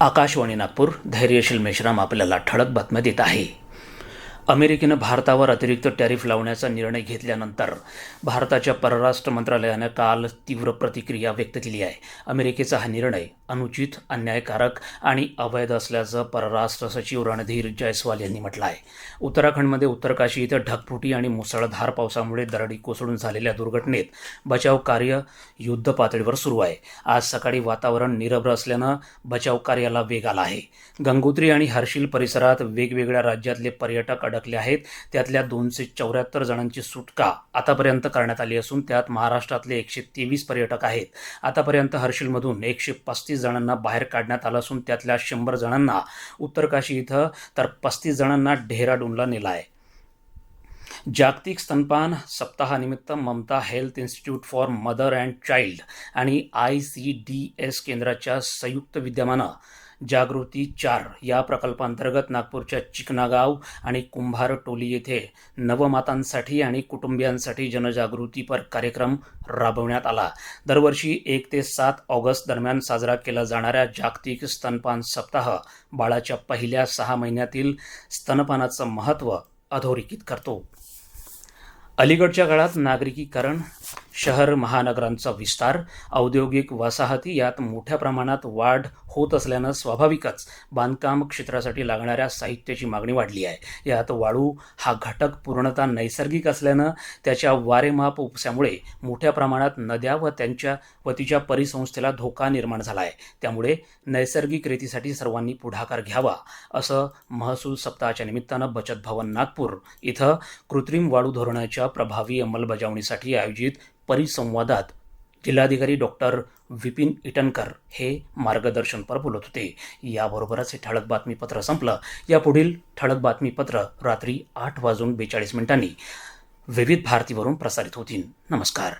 आकाशवाणी नागपूर धैर्यशील मेश्राम आपल्याला ठळक बातम्या देत आहे. अमेरिकेनं भारतावर अतिरिक्त टॅरिफ लावण्याचा निर्णय घेतल्यानंतर भारताच्या परराष्ट्र मंत्रालयानं काल तीव्र प्रतिक्रिया व्यक्त केली आहे. अमेरिकेचा हा निर्णय अनुचित अन्यायकारक आणि अवैध असल्याचं परराष्ट्र सचिव रणधीर जयस्वाल यांनी म्हटलं आहे उत्तराखंडमध्ये उत्तरकाशी इथं ढगफुटी आणि मुसळधार पावसामुळे दरडी कोसळून झालेल्या दुर्घटनेत बचाव कार्य युद्ध पातळीवर सुरू आहे. आज सकाळी वातावरण निरभ्र असल्यानं बचाव कार्याला वेग आला आहे. गंगोत्री आणि हर्षिल परिसरात वेगवेगळ्या राज्यातले पर्यटक अडकले आहेत. त्यातल्या दोनशे चौऱ्याहत्तर जणांची सुटका आतापर्यंत करण्यात आली असून त्यात महाराष्ट्रातले एकशे तेवीस पर्यटक आहेत. आतापर्यंत हर्षिलमधून एकशे पस्तीस जणांना बाहेर काढण्यात आलं असून त्यातल्या शंभर जणांना उत्तरकाशी इथं तर पस्तीस जणांना डेहराडूनला नेलं आहे. जागतिक स्तनपान सप्ताहानिमित्त Mamta health institute for mother and child आणि आय सी डी एस केंद्राच्या संयुक्त विद्यमानं जागृती चार या प्रकल्पांतर्गत नागपूरच्या चिकनागाव आणि कुंभार टोली येथे नवमातांसाठी आणि कुटुंबियांसाठी जनजागृतीपर कार्यक्रम राबवण्यात आला. दरवर्षी एक ते सात ऑगस्ट दरम्यान साजरा केला जाणाऱ्या जागतिक स्तनपान सप्ताह बाळाच्या पहिल्या सहा महिन्यातील स्तनपानाचं महत्त्व अधोरेखित करतो. अलीकडच्या काळात नागरिकीकरण शहर महानगरांचा विस्तार औद्योगिक वसाहती यात मोठ्या प्रमाणात वाढ होत असल्यानं स्वाभाविकच बांधकाम क्षेत्रासाठी लागणाऱ्या साहित्याची मागणी वाढली आहे. यात वाळू हा घटक पूर्णतः नैसर्गिक असल्यानं त्याच्या वारेमाप उपसामुळे मोठ्या प्रमाणात नद्या व त्यांच्या व तिच्या परिसंस्थेला धोका निर्माण झाला आहे. त्यामुळे नैसर्गिक रेतीसाठी सर्वांनी पुढाकार घ्यावा असं महसूल सप्ताहाच्या निमित्तानं बचत भवन नागपूर इथं कृत्रिम वाळू धोरणाच्या प्रभावी अंमलबजावणीसाठी आयोजित परिसंवादात जिल्हाधिकारी डॉक्टर विपिन इटनकर हे मार्गदर्शनपर बोलत होते. याबरोबरच हे ठळक बातमीपत्र संपलं. यापुढील ठळक बातमीपत्र रात्री आठ वाजून बेचाळीस मिनिटांनी विविध भारतीवरून प्रसारित होतील. नमस्कार.